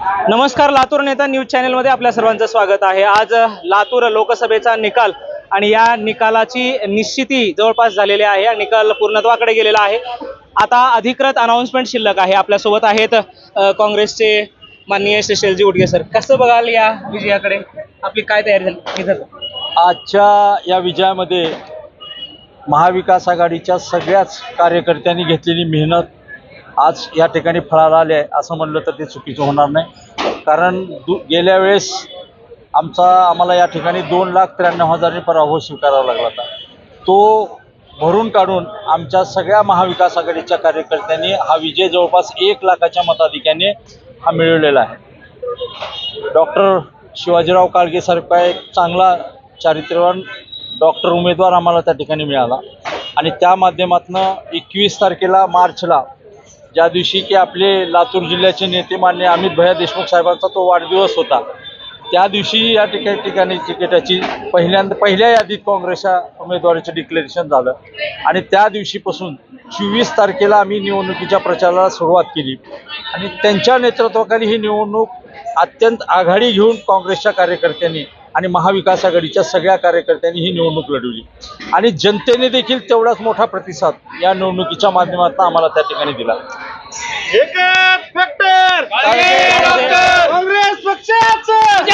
नमस्कार लातूर नेता न्यूज चॅनलमध्ये आपल्या सर्वांचं स्वागत आहे. आज लातूर लोकसभेचा निकाल आणि या निकालाची निश्चिती जवळपास झालेली आहे हा निकाल पूर्णत्वाकडे गेलेला आहे. आता अधिकृत अनाऊन्समेंट शिल्लक आहे आपल्यासोबत आहेत काँग्रेसचे माननीय श्री उडगे सर. कसं बघाल या विजयाकडे? आपली काय तयारी झाली. आजच्या या विजयामध्ये महाविकास आघाडीच्या सगळ्याच कार्यकर्त्यांनी घेतलेली मेहनत आज या ठिकाणी फळाला आले आहे असं म्हणलं तर ते चुकीचं होणार नाही. कारण दु गेल्या वेळेस आमचा आम्हाला या ठिकाणी दोन लाख त्र्याण्णव हजारने पराभव स्वीकारावा लागला होता. तो भरून काढून आमच्या सगळ्या महाविकास आघाडीच्या कार्यकर्त्यांनी हा विजय जवळपास एक लाखाच्या मताधिक्याने हा मिळवलेला आहे. डॉक्टर शिवाजीराव काळगेसारखा एक चांगला चारित्र्यवान डॉक्टर उमेदवार आम्हाला त्या ठिकाणी मिळाला. आणि त्या माध्यमातून एकवीस तारखेला मार्चला ज्या दिवशी की आपले लातूर जिल्ह्याचे नेते मान्य अमित भैया देशमुख साहेबांचा तो वाढदिवस होता त्या दिवशी या ठिकाणी ठिकाणी तिकिटाची पहिल्यांदा पहिल्या यादीत काँग्रेसच्या उमेदवारीचं डिक्लेरेशन झालं. आणि त्या दिवशीपासून चोवीस तारखेला आम्ही निवडणुकीच्या प्रचाराला सुरुवात केली. आणि त्यांच्या नेतृत्वाखाली ही निवडणूक अत्यंत आघाडी घेऊन काँग्रेसच्या कार्यकर्त्यांनी आणि महाविकास आघाडीच्या सगळ्या कार्यकर्त्यांनी ही निवडणूक लढवली. आणि जनतेने देखील तेवढाच मोठा प्रतिसाद या निवडणुकीच्या माध्यमातून आम्हाला त्या ठिकाणी दिला. एकच फॅक्टर काँग्रेस पक्षाचं.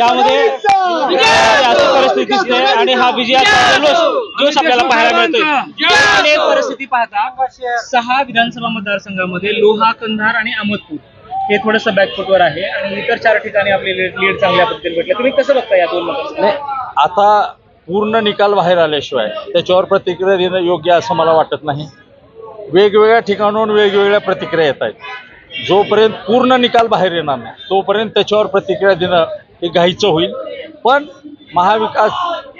यामध्ये अशी परिस्थिती दिसते आणि हा विजयाचा जल्लोष जोश आपल्याला पाहायला मिळतोय. परिस्थिती पाहता सहा विधानसभा मतदारसंघामध्ये लोहा कंधार आणि अहमदपूर. हे थोडंसं बॅकफुटवर आहे आणि इतर चार ठिकाणी आपले लीड चांगल्या पद्धतीने भेटले. तुम्ही कसं बघता या दोन नाही आता पूर्ण निकाल बाहेर आल्याशिवाय त्याच्यावर प्रतिक्रिया देणं योग्य असं मला वाटत नाही. वेगवेगळ्या ठिकाणाहून वेगवेगळ्या प्रतिक्रिया येत आहेत. जोपर्यंत पूर्ण निकाल बाहेर येणार नाही तोपर्यंत त्याच्यावर प्रतिक्रिया देणं हे घाईचं होईल. पण महाविकास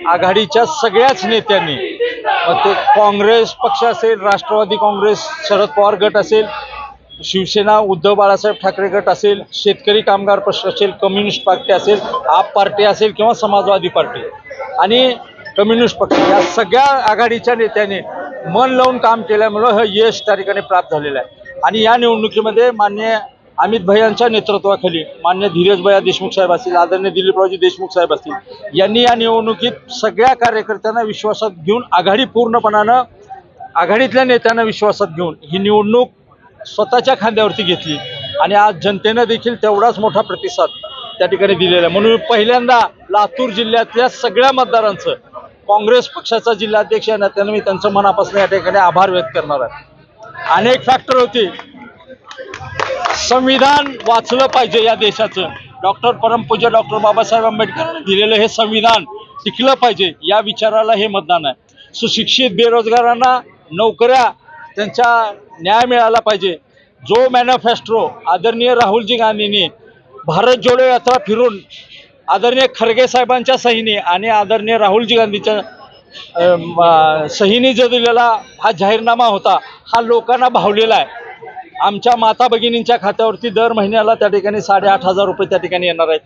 आघाडीच्या सगळ्याच नेत्यांनी मग ते काँग्रेस पक्ष असेल राष्ट्रवादी काँग्रेस शरद पवार गट असेल शिवसेना उद्धव बाळासाहेब ठाकरे गट असेल शेतकरी कामगार पक्ष असेल कम्युनिस्ट पार्टी असेल आप पार्टी असेल किंवा समाजवादी पार्टी. आणि कम्युनिस्ट पक्ष या सगळ्या आघाडीच्या नेत्याने मन लावून काम केल्यामुळं हे यश त्या ठिकाणी प्राप्त झालेलं आहे. आणि या निवडणुकीमध्ये मान्य अमित भैयांच्या नेतृत्वाखाली मान्य धीरज भैया देशमुख साहेब असतील आदरणीय दिलीपरावजी देशमुख साहेब असतील यांनी या निवडणुकीत सगळ्या कार्यकर्त्यांना विश्वासात घेऊन आघाडी पूर्णपणानं आघाडीतल्या नेत्यांना विश्वासात घेऊन ही निवडणूक स्वतःच्या खांद्यावरती घेतली. आणि आज जनतेनं देखील तेवढाच मोठा प्रतिसाद त्या ठिकाणी दिलेला आहे. म्हणून पहिल्यांदा लातूर जिल्ह्यातल्या सगळ्या मतदारांचं काँग्रेस पक्षाचा जिल्हाध्यक्ष या नात्यानं मी त्यांचं मनापासून या ठिकाणी आभार व्यक्त करणार आहे. अनेक फॅक्टर होते. संविधान वाचलं पाहिजे या देशाचं. डॉक्टर परमपूज्य डॉक्टर बाबासाहेब आंबेडकरांनी दिलेलं हे संविधान टिकलं पाहिजे या विचाराला हे मतदान आहे. सुशिक्षित बेरोजगारांना नोकऱ्या त्यांच्या न्याय मिळाला पाहिजे. जो मॅनिफेस्टो आदरणीय राहुलजी गांधींनी भारत जोडो यात्रा फिरून आदरणीय खरगे साहेबांच्या सहीने आणि आदरणीय राहुलजी गांधीच्या सहीने जो दिलेला हा जाहीरनामा होता हा लोकांना भावलेला आहे. आमच्या माता भगिनींच्या खात्यावरती दर महिन्याला त्या ठिकाणी साडेआठ हजार रुपये त्या ठिकाणी येणार आहेत.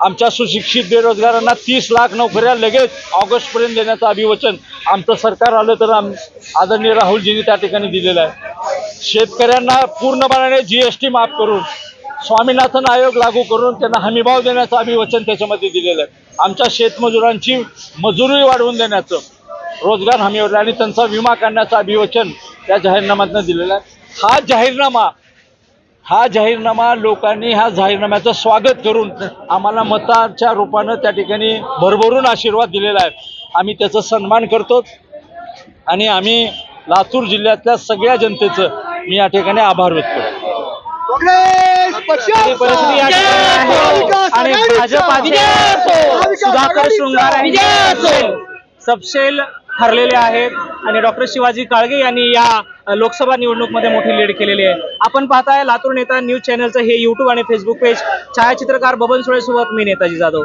आमच्या सुशिक्षित बेरोजगारांना तीस लाख नोकऱ्या लगेच ऑगस्टपर्यंत देण्याचं अभिवचन आमचं सरकार आलं तर आम आदरणीय राहुलजींनी त्या ठिकाणी दिलेलं आहे. शेतकऱ्यांना पूर्णपणाने जी एस टी माफ करून स्वामीनाथन आयोग लागू करून त्यांना हमीभाव देण्याचं अभिवचन त्याच्यामध्ये दिलेलं आहे. आमच्या शेतमजुरांची मजुरी वाढवून देण्याचं रोजगार हमीवर आणि त्यांचा विमा काढण्याचं अभिवचन त्या जाहीरनाम्यातनं दिलेलं आहे. हा जाहीरनामा हा जाहीरनामा लोकांनी ह्या जाहीरनाम्याचं स्वागत करून आम्हाला मताच्या रूपानं त्या ठिकाणी भरभरून आशीर्वाद दिलेला आहे. आम्ही त्याचा सन्मान करतो आणि आम्ही लातूर जिल्ह्यातल्या सगळ्या जनतेचं मी या ठिकाणी आभार व्यक्त करतो. आणि भाजप सुधाकर शृंगार आणि सबसेल ठरलेले आहेत. आणि डॉक्टर शिवाजी काळगे यांनी या लोकसभा निवडणूकमध्ये मोठी लीड केलेली आहे. आपण पाहताय लातूर नेता न्यूज चॅनलचं हे युट्यूब आणि फेसबुक पेज छायाचित्रकार बबन सुळे सोबत मी नेताजी जाधव.